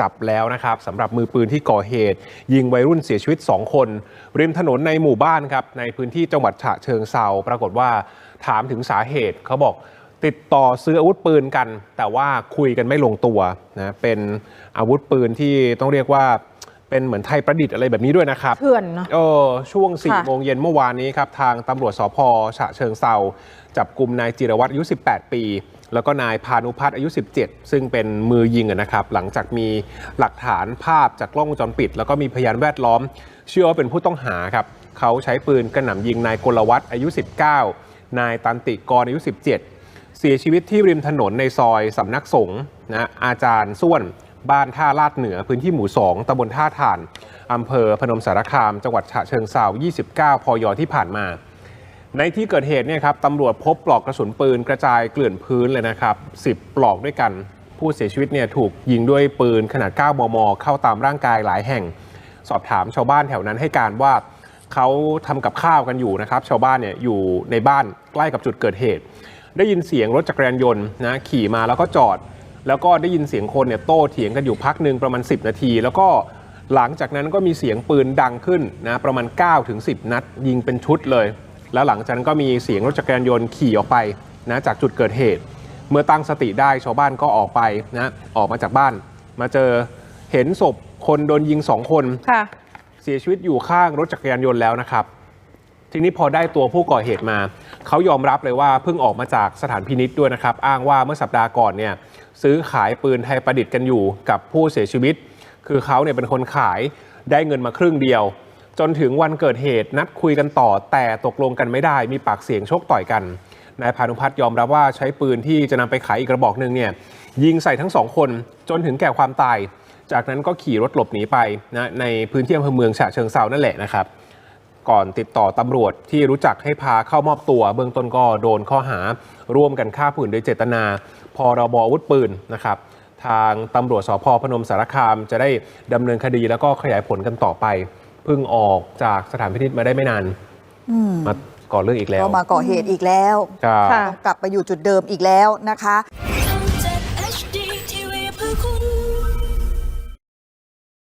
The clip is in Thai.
จับแล้วนะครับสำหรับมือปืนที่ก่อเหตุ ยิงวัยรุ่นเสียชีวิต 2 คน ริมถนนในหมู่บ้านครับในพื้นที่จังหวัดฉะเชิงเซาปรากฏว่าถามถึงสาเหตุเขาบอกติดต่อซื้ออาวุธปืนกัน แต่ว่าคุยกันไม่ลงตัวนะเป็นอาวุธปืนที่ต้องเรียกว่า เป็นเหมือนไทยประดิษฐ์อะไรแบบนี้ด้วยนะครับเถื่อนเนาะเออช่วงค่ะ4โมงเย็นเมื่อวานนี้ครับ ทางตำรวจสพฉะเชิงเซาจับกลุ่มนายจิรวัตรอายุ 18 ปี แล้วก็นายพานุพัฒน์อายุ 17 ซึ่งเป็นมือยิงอะนะครับ หลังจากมีหลักฐานภาพจากกล้องวงจรปิด แล้วก็มีพยานแวดล้อม เชื่อว่าเป็นผู้ต้องหาครับเขาใช้ปืนกระหน่ำยิงนายกลวัฒน์อายุ 19 นายตันติกรอายุ 17 เสียชีวิตที่ริมถนนในซอยสำนักสงฆ์นะอาจารย์ส้วน บ้านท่าลาดเหนือพื้นที่หมู่ 2ตำบลท่าถ่านอำเภอพนมสารคาม จังหวัดฉะเชิงเซา29 พยที่ผ่านมา ในที่เกิดเหตุเนี่ยครับตำรวจพบปลอกกระสุนปืนกระจายเกลื่อนพื้นเลยนะครับ10 ปลอกด้วยกัน ผู้เสียชีวิตเนี่ยถูกยิงด้วยปืนขนาด 9 มม เข้าตามร่างกายหลายแห่ง สอบถามชาวบ้านแถวนั้นให้การว่าเขาทำกับข้าวกันอยู่นะครับ ชาวบ้านเนี่ยอยู่ในบ้านใกล้กับจุดเกิดเหตุ ได้ยินเสียงรถจักรยานยนต์นะขี่มาแล้วก็จอด แล้วก็ได้ยินเสียงคนเนี่ยโต้เถียงกันอยู่พักหนึ่งประมาณ 10 นาที แล้วก็หลังจากนั้นก็มีเสียงปืนดังขึ้นนะประมาณ9ถึง10 นัด ยิงเป็นชุดเลย แล้วหลังจากนั้นก็มีเสียงรถจักรยานยนต์ขี่ออกไปนะจากจุดเกิดเหตุ เมื่อตั้งสติได้ชาวบ้านก็ออกไปนะออกมาจากบ้าน มาเจอเห็นศพคนโดนยิงสองคนค่ะเสียชีวิตอยู่ข้างรถจักรยานยนต์แล้วนะครับ ทีนี้พอได้ตัวผู้ก่อเหตุมา เขายอมรับเลยว่าเพิ่งออกมาจากสถานพินิษด้วยนะครับ อ้างว่าเมื่อสัปดาห์ก่อนเนี่ยซื้อขายปืนไทยประดิษฐ์กันอยู่กับผู้เสียชีวิต คือเขาเนี่ยเป็นคนขายได้เงินมาครึ่งเดียว จนถึงวันเกิดเหตุนัดคุยกันต่อ แต่ตกลงกันไม่ได้มีปากเสียงชกต่อยกันนายพานุพัฒน์ยอมรับว่าใช้ปืนที่จะนำไปขายอีกกระบอกหนึ่งเนี่ยยิงใส่ทั้งสองคนจนถึงแก่ความตาย จากนั้นก็ขี่รถหลบหนีไปนะในพื้นที่อำเภอเมืองฉะเชิงเซานั่นแหละนะครับ ก่อนติดต่อตำรวจที่รู้จักให้พาเข้ามอบตัว เบื้องต้นก็โดนข้อหาร่วมกันฆ่าผู้อื่นโดยเจตนา พรบอาวุธปืนนะครับ ทางตำรวจสพพนมสารคามจะได้ดำเนินคดีแล้วก็ขยายผลกันต่อไปเพิ่งออกจากสถานพินิจมาได้ไม่นานมาก่อเรื่องอีกแล้วมาก่อเหตุอีกแล้วกลับไปอยู่จุดเดิมอีกแล้วนะคะ